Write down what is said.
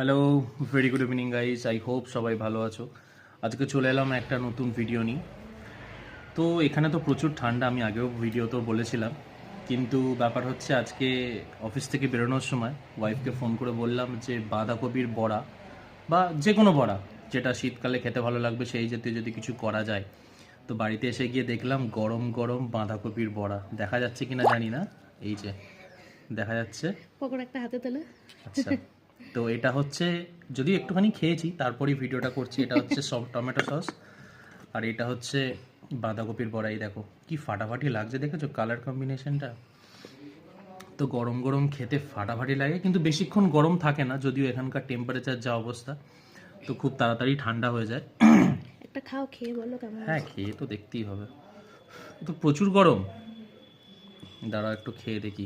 Hello very good evening guys I hope সবাই ভালো আছো। আজকে চলে এলাম একটা নতুন ভিডিও নিয়ে। তো এখানে তো প্রচুর ঠান্ডা আমি আগেও ভিডিও তো বলেছিলাম। কিন্তু ব্যাপার হচ্ছে আজকে অফিস থেকে বেরোনোর সময় ওয়াইফকে ফোন করে বললাম যে বাঁধাকপির বড়া বা যে কোনো বড়া যেটা শীতকালে খেতে ভালো লাগবে সেই জাতীয় যদি কিছু করা যায়। তো বাড়িতে এসে গিয়ে দেখলাম গরম গরম বাঁধাকপির বড়া। দেখা যাচ্ছে কিনা জানি না। এই যে দেখা যাচ্ছে। পকোড়া একটা হাতে তোলে। আচ্ছা। তো এটা হচ্ছে যদি একটুখানি খেয়েছি তারপরেই ভিডিওটা করছি এটা হচ্ছে সব টমেটো সস। আর এটা হচ্ছে বাঁধাকপির বড়াই দেখো কি ফাটাফাটি লাগছে দেখেছ কালার কম্বিনেশনটা? তো গরম গরম খেতে ফাটাফাটি লাগে কিন্তু বেশিক্ষণ গরম থাকে না যদিও এখানকার টেম্পারেচার যা অবস্থা তো খুব তাড়াতাড়ি ঠান্ডা হয়ে যায়। একটা খাও খেয়ে বলো কেমন হ্যাঁ খেয়ে তো দেখতেই হবে। তো প্রচুর গরম। দাঁড়া একটু খেয়ে দেখি।